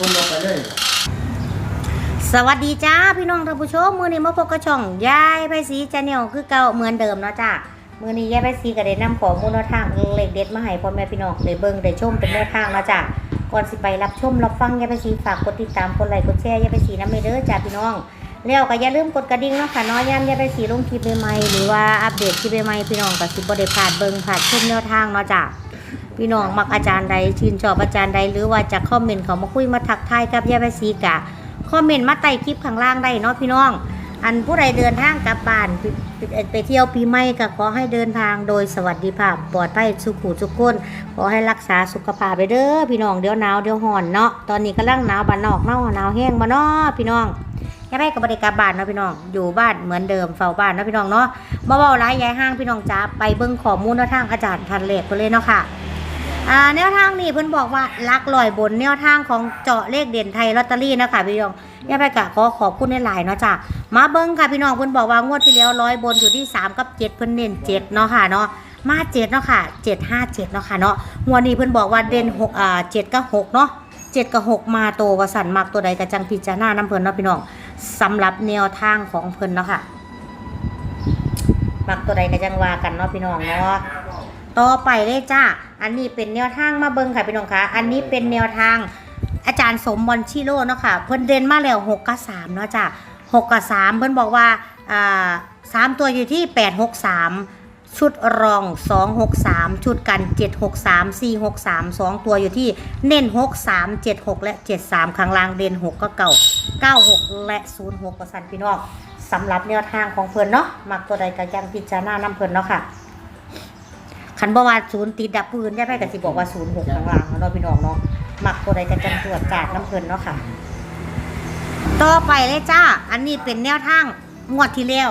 คนลงไปเลยสวัสดีจ้าพี่น้องท่านผู้ชมมือนี้มาพบกับช่องยายไพศรีจาแนลคือเก่าเหมือนเดิมเนาะจ้ามือนี้ยายไพศรีก็ได้นำของมูลนทางเล็กเด็ดมาให้พ่อแม่พี่น้องได้เบิ่งได้ชมเป็นแนวทางเนาะจ้าก่อนสิไปรับชมรับฟังยายไพศรีฝากกดติดตามกดไลค์กดแชร์ยายไพศรีน้ำเด้อจ้าพี่น้องแล้วก็อย่าลืมกดกระดิ่งเนาะค่ะน้อยย่ำยายไพศรีลงคลิปใหม่ๆหรือว่าอัปเดตคลิปใหม่ๆพี่น้องก็สิบ่ได้พลาดเบิ่งพลาดชมแนวทางเนาะจ้า พี่น้องมักอาจารย์ใดชื่นชอบอาจารย์ใดหรือว่าจะคอมเมนต์เขามาคุยมาทักทายกับยายใบสีกะคอมเมนต์มาใต้คลิปข้างล่างได้เนาะพี่น้อง อันผู้ใดเดินทางกลับบ้านไปไปเที่ยวปีใหม่ก็ขอให้เดินทางโดยสวัสดิภาพปลอดภัยสุขุทุกคนขอให้รักษาสุขภาพไปเด้อพี่น้องเดี๋ยวหนาวเดี๋ยวร้อนเนาะตอนนี้กำลังหนาวบ้านนอกเนาะหนาวแห้งมาเนาะพี่น้องยายไปกับบริกลับบ้านเนาะพี่น้อง อยู่บ้านเหมือนเดิมเฝ้าบ้านเนาะพี่น้องเนาะบ่เบาร้ายยายห้างพี่น้องจ้าไปเบิ่งข้อมูลแนวทางอาจารย์ทันเลขไปเลยเนาะค่ะ อ่าแนวทางนี้เพิ่นบอกว่าลักลอยบนแนวทางของเจาะเลขเด่นไทยลอตเตอรี่นะคะพี่น้องย่าไปกะขอขอบคุณในหลายๆเนาะจ้ะมาเบิ้งค่ะพี่น้องเพิ่นบอกว่างวดที่แล้วร้อยบนอยู่ที่ 3 กับ 7 เพิ่นเน้น7เนาะค่ะเนาะมา7เนาะค่ะ7 5 7เนาะค่ะเนาะงวดนี้เพิ่นบอกว่าเด่น6อ่า7กับ6เนาะ7กับ6มาโตวสันมักตัวใดกระจังพิจารณาน้ำเพิ่นเนาะพี่น้องสำหรับแนวทางของเพิ่นเนาะค่ะมักตัวใดกระจังว่ากันเนาะพี่น้องเนาะ ต่อไปเลยจ้า อันนี้เป็นแนวทางมาเบิงค่ะพี่น้องคะอันนี้เป็นแนวทางอาจารย์สมบอลชิโร่เนาะค่ะ เพิ่นเด่นมาแล้ว6กับ3เนาะจ้ะ6กับ3เพิ่นบอกว่าอ่าสามตัวอยู่ที่863ชุดรอง 263 ชุดกัน 763 463 2 ตัวอยู่ที่เน้น 63 76 และ 73 ข้างล่างเด่น6 ก็เก่า 96 และ 06ประสันพี่น้องสำหรับแนวทางของเพิ่อนเนาะมักตัวใดก็ยังพิจารณานำเพิ่อนเนาะค่ะ ขันบวาศูนย์ติดดับปืนได้ไปกับสิบอกว่าศูนย์หกข้างล่างเนาะพี่น้องเนาะมักตัวใดกันจังตรวจจัดน้ำเพลินเนาะค่ะ ต่อไปเลยจ้า อันนี้เป็นแนวทางงวดที่แล้ว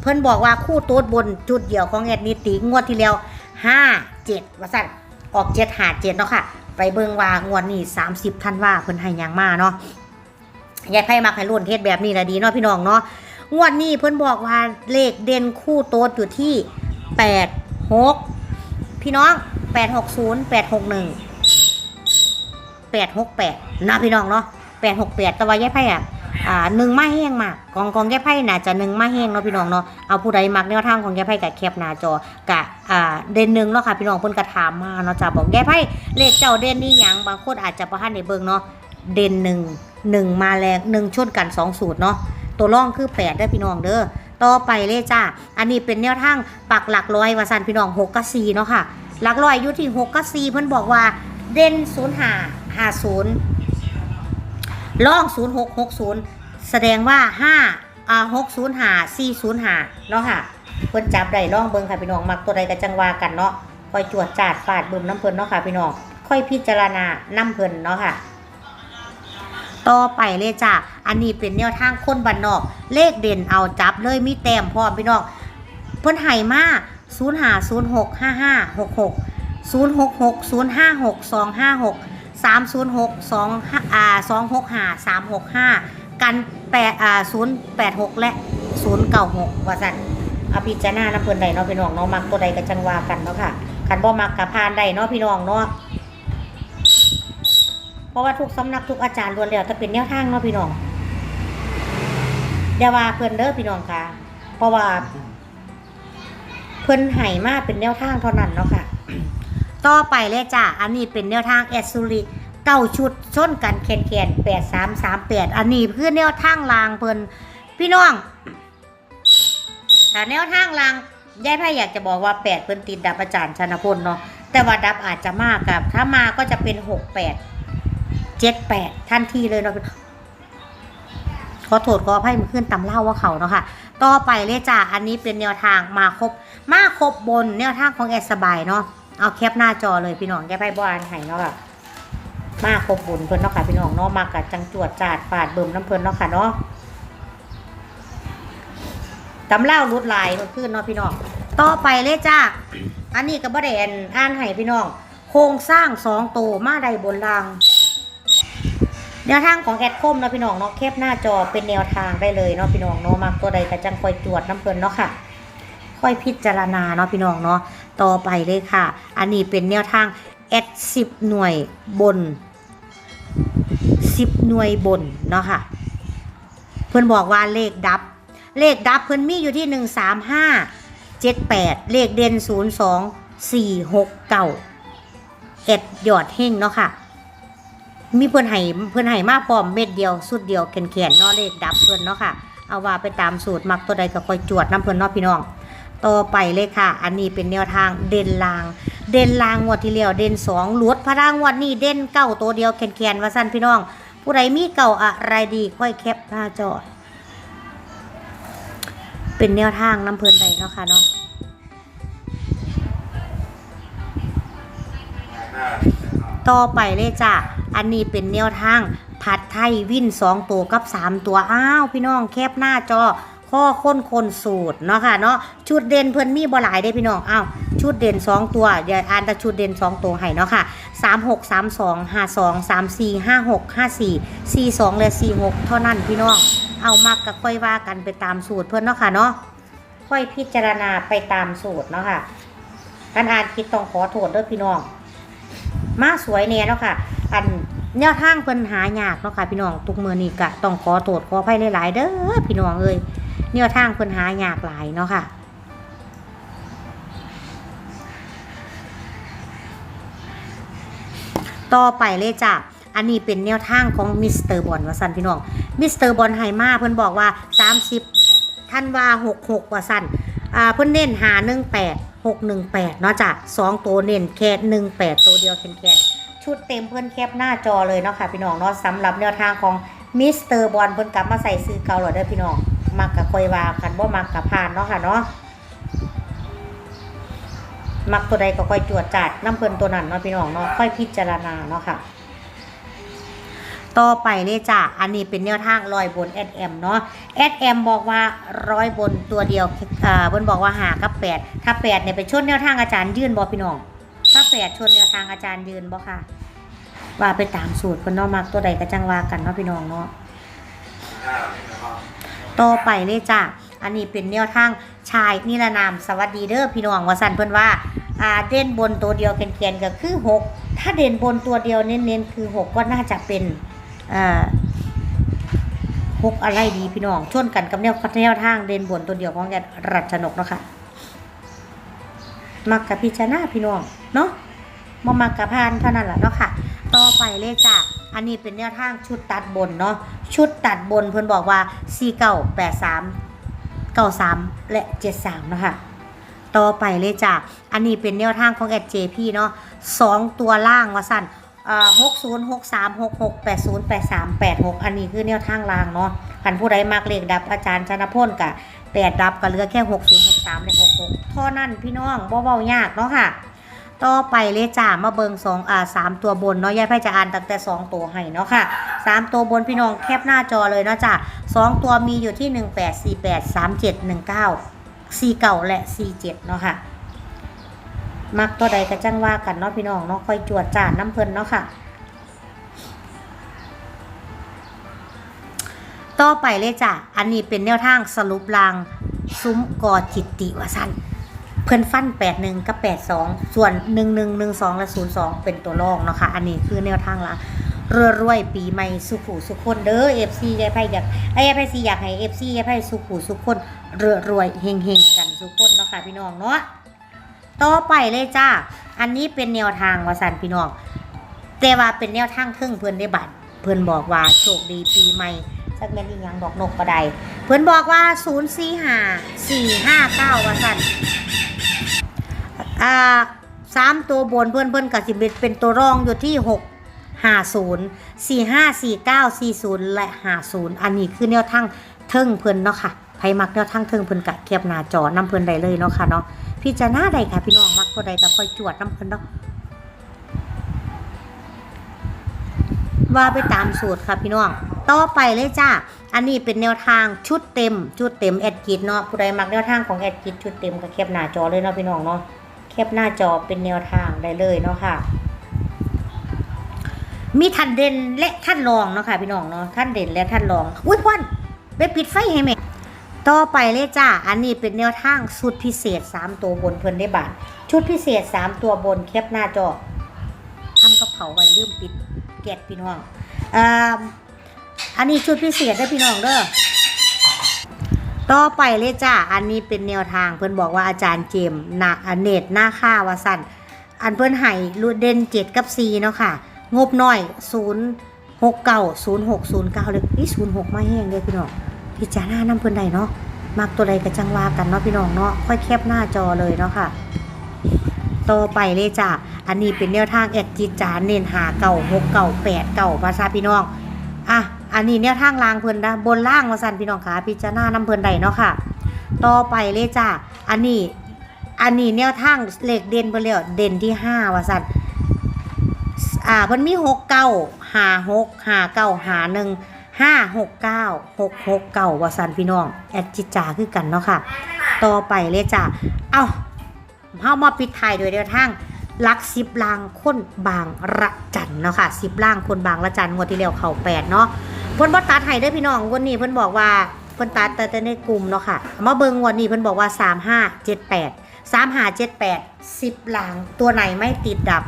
เพิ่นบอกว่าคู่โต๊ดบนจุดเดียวของแอดนิติงวดที่แล้วห้าเจ็ดว่าสั่นออกเจ็ดหาเจ็ดเนาะค่ะ ไปเบิงว่างวดนี้สามสิบท่านว่าเพิ่นให้ยังมาเนาะยายไพ่มักให้รุ่นเทศแบบนี้ละดีเนาะพี่น้องเนาะงวดนี้เพิ่นบอกว่าเลขเด่นคู่โต๊ดอยู่ที่แปดหก พี่น้อง 860 861 868นะพี่น้องเนาะ868แต่ว่าย่ไพ่อะอ่าหนึ่งมาแห้งมากกองกองย่ไพ่น่าจะหนึ่งมาแห้งเนาะพี่น้องเนาะเอาผู้ใดมักแนวทางของย่ไพ่กับแคปหน้าจอกะอ่าเด่นหนึ่งเนาะค่ะพี่น้องเพิ่นกระถามมาเนาะจ้ะบอกย่ไพ่เลขเจ้าเด่นนี่หยังบางคนอาจจะประทันในเบิ่งเนาะเด่นหนึ่งหนึ่งมาแรงหนึ่งชนกันสองสูตรเนาะตัวร่องคือแปดเด้พี่น้องเด้อ ต่อไปเลยจ้าอันนี้เป็นแนวทางปักหลักร้อยวาสันพี่น้องหกกับสี่เนาะค่ะ หลักร้อยอยู่ที่หกกับสี่เพิ่นบอกว่าเด่นศูนย์ห้าห้าศูนย์ล่องศูนย์หกหกศูนย์แสดงว่าห้าอ่าหกศูนย์ห้าสี่ศูนย์ห้าเนาะค่ะเพิ่นจับได้ล่องเบิ่งค่ะพี่น้องมักตัวใดก็จังวากันเนาะค่อยจวดจาดฟาดบึมน้ำเพิ่นเนาะค่ะพี่น้องค่อยพิจารณาน้ำเพิ่นเนาะค่ะ ต่อไปเลยจ้ะ อันนี้เป็นแนวทางคนบันนอก เลขเด่นเอาจับเลยมีแต้มพร้อมพี่น้องเพิ่นไห่มาก0 5 0 6 5 5 6 6 0 6 6 0 5 6 2 5 6 3 0 6 2อ่า2 6 5 3 6 5กัน8อ่า0 8 6และ0 9 6ว่าสั่นเอาพิจารณานะเพิ่นใดเนาะพี่น้องเนาะมักตัวใดก็จังว่ากันเนาะค่ะคันบ่มักกับพานใดเนาะพี่น้องเนาะ เพราะว่าทุกสำนักทุกอาจารย์ล้วนแล้วจะเป็นแนวทางเนาะพี่น้องอย่าว่าเพิ่อนเด้อพี่น้องค่ะ เพราะว่าเพิ่อนไห้มากเป็นแนวทางเท่านั้นเนาะค่ะ ต่อไปเลยจ้าอันนี้เป็นแนวทางแอดซูริเก้าชุดชนกันแคนแคนแปดสามสามแปดอันนี้เพื่อแนวทางลางเพิ่อนพี่น้องถ้าแนวทางลางยายไพ่อยากจะบอกว่าแปดเพิ่อนติดดับอาจารย์ชนพลเนาะแต่ว่าดับอาจจะมากกับ ถ้ามาก็จะเป็นหกแปด เจ็ดแปดทันทีเลยเนาะขอโทษขออภัยมันขึ้นตำเล่าว่าเขาเนาะค่ะ ต่อไปเลยจ้าอันนี้เป็นแนวทางมาครบ มาครบบนแนวทางของแอสบายเนาะเอาแคปหน้าจอเลยพี่น้องแกไปบ้านไห้เนาะค่ะมาครบบนเพิ่นเนาะค่ะพี่น้องเนาะมากัดจังจวดจาดฟาดเบิ่มน้ำเพิ่นเนาะค่ะเนาะตำเล่ารุดลายมื่อคืนเนาะพี่น้องต่อไปเลยจ้าอันนี้ก็บ่ได้อันอ่านให้พี่น้อง โครงสร้างสองตัวมาได้บนราง แนวทางของแอดคมเนาะพี่น้องเนาะแคปหน้าจอเป็นแนวทางได้เลยเนาะพี่น้องเนาะมักตัวใดก็จังคอยจวดน้ำเพลินเนาะค่ะค่อยพิจารณาเนาะพี่น้องเนาะต่อไปเลยค่ะ อันนี้เป็นแนวทางแอดสิบหน่วยบนสิบหน่วยบนเนาะค่ะ เพื่อนบอกว่าเลขดับ เลขดับเพื่อนมีอยู่ที่หนึ่งสามห้าเจ็ดแปดเลขเด่นศูนย์สองสี่หกเก้าเอ็ดยอดเฮงเนาะค่ะ มีเพื่อนไห้เพื่อนไห้มาพร้อมเม็ดเดียวสุดเดียวแขนๆเนาะเลขดับเพื่อนเนาะค่ะ เอาว่าไปตามสูตรมักตัวใดก็คอยจวดน้ำเพื่อนเนาะพี่น้องต่อไปเลยค่ะ อันนี้เป็นแนวทางเด่นลาง เด่นลางงวดที่แล้วเด่นสองหลวดพระรางวดนี้เด่นเก้าตัวเดียวแขนๆว่าสั้นพี่น้อง ผู้ใดมีเก่าอะไรดีค่อยแคปหน้าจอเป็นแนวทางน้ำเพลินใดเนาะค่ะเนาะ ต่อไปเลยจ้ะ อันนี้เป็นแนวทาง ผัดไทยวิ่นสองตัวกับสามตัวอ้าวพี่น้องแคบหน้าจอข้อค้นคนสูตรเนาะค่ะเนาะชุดเด่นเพิ่นมีบ่หลายได้พี่น้องอ้าวชุดเด่นสองตัวเดี๋ยวอ่านแต่ชุดเด่นสองตัวให้เนาะค่ะสามหกสามสองห้าสองสามสี่ห้าหกห้าสี่สี่สองและสี่หกเท่านั้นพี่น้องเอามากก็ค่อยว่ากันไปตามสูตรเพิ่อนเนาะค่ะเนาะค่อยพิจารณาไปตามสูตรเนาะค่ะการอ่านคิดต้องขอโทษด้อพี่น้อง มาสวยแน่เนาะค่ะ อันแนวทางเพิ่นหายากเนาะค่ะพี่น้องทุกมือนี้กะต้องขอโทษขออภัยหลายๆเด้อพี่น้องเอ้ยแนวทางเพิ่นหายากหลายเนาะค่ะต่อไปเลยจ้ะ อันนี้เป็นแนวทางของมิสเตอร์บอลว่าสันพี่น้อง มิสเตอร์บอลไฮมาเพิ่นบอกว่า 30ท่านว่า 66 ว่าสันอ่าเพิ่นเน้นหา18 618 เนาะจ้ะสองตัวเน้นแค่18 ตัวเดียวแค่ๆชุดเต็มเพิ่อนแคปหน้าจอเลยเนาะค่ะพี่น้องเนาะสำหรับแนวทางของมิสเตอร์บอลเพิ่นกลับมาใส่ซื้อเก่าแล้วเด้อพี่น้องมักกะคอยวาคันบ่มักกะผ่านเนาะค่ะเนาะมักตัวใดก็ค่อยจวดจัดน้ำเพิ่นตัวนั้นเนาะพี่น้องเนาะค่อยพิจารณาเนาะค่ะ ต่อไปเลยจ้ะ อันนี้เป็นแนวทางลอยบนแอดแอมเนาะแอดแอมบอกว่าร้อยบนตัวเดียวอ่าเพิ่นบอกว่าหากับแปดถ้าแปดเนี่ยไปชนแนวทางอาจารย์ยื่นบอพี่น้องถ้าแปดชนแนวทางอาจารย์ยืนบอค่ะ ว่าไปตามสูตรเพิ่นนาะมักตัวใดก็จังว่ากันเนาะพี่น้องเนาะต่อไปเลยจ้ะ อันนี้เป็นแนวทางชายนิรนามสวัสดีเด้อพี่น้องว่าสันเพิ่อนว่าอาเด่นบนตัวเดียวเกลียนๆก็คือหกถ้าเด่นบนตัวเดียวเน้นๆคือหกก็น่าจะเป็น อ่าหกอะไรดีพี่น้องชนกันกับแนวแนวทางเด่นบนตัวเดียวของแกรัชนกเนาะค่ะมักกับพิจารณาพี่น้องเนาะมามักกับพานเท่านั้นแหละเนาะค่ะ ต่อไปเลยจ้ะอันนี้เป็นแนวทางชุดตัดบนเนาะชุดตัดบนเพื่อนบอกว่า4 9 8 3 9 3แปดสามเก้าสามและ7 3นะคะต่อไปเลยจ้ะอันนี้เป็นแนวทางของแอดเจพี่เนาะสองตัวล่างว่าสั่น หกศูนย์หกสามหกหกแปดศูนย์แปดสามแปดหกอันนี้คือแนวทางล่างเนาะคันผู้ใดมักเลขดับอาจารย์ชนพลกะแปดดับก็เหลือแค่หกศูนย์หกสามและหกหกท่านั้นพี่น้องเบาๆยากเนาะค่ะ ต่อไปเลยจ้ามาเบิงสองอ่าสามตัวบนเนาะยายไพ่จะอ่านตั้งแต่สองตัวให้เนาะค่ะสามตัวบนพี่น้องแคปหน้าจอเลยเนาะจ้าสองตัวมีอยู่ที่หนึ่งแปดสี่แปดสามเจ็ดหนึ่งเก้าสี่เก่าและสี่เจ็ดเนาะค่ะ มักตัวใดก็จังว่ากันเนาะพี่น้องเนาะค่อยจวดจานน้ำเพลินเนาะค่ะ ต่อไปเลยจ้ะ อันนี้เป็นแนวทางสรุปรางซุ้มกอจิตติวสันเพิ่นฟัน81กับ82ส่วน1112และ02เป็นตัวรองเนาะค่ะ อันนี้คือแนวทางละเรือรวยปีใหม่สุขุสุขคนเด้อ FC ยายไพ่อยากไอ้ยายไพ่สิอยากให้ FC ยายไพ่สุขุสุขคนเรือรวยเฮงเฮงกันสุขคนเนาะค่ะพี่น้องเนาะ ต่อไปเลยจ้า อันนี้เป็นแนวทางวาสันพี่น้องแต่ว่าเป็นแนวทางครึ่งเพื่อนได้บัตรเพื่อนบอกว่าโชคดีปีใหม่จักแม่นอีหยังดอกนกก็ได้เพื่อนบอกว่า0 4 5 4 5 9วาสันอ่าสามตัวบนเพื่อนเพื่อนกับสิบเป็นตัวรองอยู่ที่6 50 45 49 40และ50อันนี้คือแนวทางเทิงเพื่อนเนาะค่ะไผมักแนวทางเทิงเพื่อนกะเก็บหน้าจอน้ำเพื่อนได้เลยเนาะค่ะเนาะ พิจารณาใดค่ะ พี่น้องมักตัวใดก็คอยจวดน้ำเพิ่นเนาะว่าไปตามสูตรค่ะพี่น้อง ต่อไปเลยจ้า อันนี้เป็นแนวทางชุดเต็ม ชุดเต็มแอดกิดเนาะ ผู้ใดมักแนวทางของแอดกิดชุดเต็มก็แคปหน้าจอเลยเนาะพี่น้องเนาะ แคปหน้าจอเป็นแนวทางได้เลยเนาะค่ะ มีท่านเด่นและท่านรองเนาะค่ะพี่น้องเนาะ ท่านเด่นและท่านรอง อุ้ยควันไปปิดไฟให้แม่ ต่อไปเลยจ้า อันนี้เป็นแนวทางชุดพิเศษ 3 ตัวบนเพิ่นได้บาท ชุดพิเศษ 3 ตัวบนแคปหน้าจอทำกระเผาไว้ลืมปิดแกะพี่น้องอ่าอันนี้ชุดพิเศษได้พี่น้องเด้อ ต่อไปเลยจ้า อันนี้เป็นแนวทางเพิ่นบอกว่าอาจารย์เจมส์นาเนตหน้าค่าวาสันอันเพิ่นให้รูดเด่น7กับ4เนาะค่ะ งบน้อย0 6 9 0 6 0 9เลยอี0 6มาแห้งเลยพี่น้อง พิจารณานํเพิ่นได้เนาะมักตัวใดก็จังวากันเนาะพี่น้องเนาะค่อยแคปหน้าจอเลยเนาะค่ะต่อไปเลยจ้ะอันนี้เป็นแนวทางแอดจิตจานเน้นหาเก่าหกเก่าแปดเก่าภาษาพี่น้องอะอันนี้แนวทางล่างเพิ่นนะบนล่างมาสั่นพี่น้องขาพิจารณาน้ำเพิ่นใดเนาะค่ะ ต่อไปเลยจ้ะอันนี้อันนี้แนวทางเลขเด่นเพิ่นแล้วเด่นที่ห้าว่าสั่นอ่าเพิ่นมีหกเก้าหาหกหาเก้าหาหนึ่ง ห้าหกเก้าหกหกเก้าวสันพี่น้องแอดจิตจาคือกันเนาะค่ะ ต่อไปเลยจ้ะเอ้าเฮามาปิดท้ายโดยเดียวทางลักสิบลางคนบางระจันเนาะค่ะสิบล่างคนบางระจันงวดที่แล้วเข่าแปดเนาะเพิ่นบ่ตัดให้ด้อพี่น้องวันนี้เพิ่นบอกว่าเพิ่นตัดแต่ในกลุ่มเนาะค่ะมาเบิ่งวดนี้เพิ่นบอกว่า3 5 7 8 3 5 7 8 10ลางตัวไหนไม่ติดดับ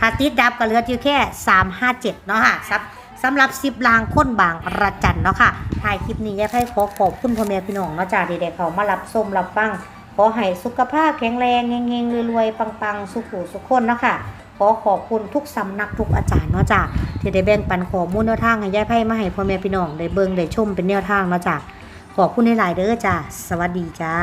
หาติดดับก็เหลืออยู่แค่3 5 7เนาะค่ะซับ สำหรับ10ลางคนบางระจันเนาะค่ะถ่ายคลิปนี้ยายไพ่ขอขอบคุณพ่อแม่พี่น้องเนาะจ้าที่ได้เขามารับชมรับฟัง ขอให้สุขภาพแข็งแรงเงงๆรวยๆปังๆ สุขุสุขคนเนาะค่ะขอขอบคุณทุกสำนักทุกอาจารย์เนาะจ้ะที่ได้แบ่งปันข้อมูลแนวทางให้ยายไพ่มาให้พ่อแม่พี่น้องได้เบิ่งได้ชมเป็นแนวทางเนาะจ้ะขอบคุณหลายๆเด้อจ้ะสวัสดีจ้า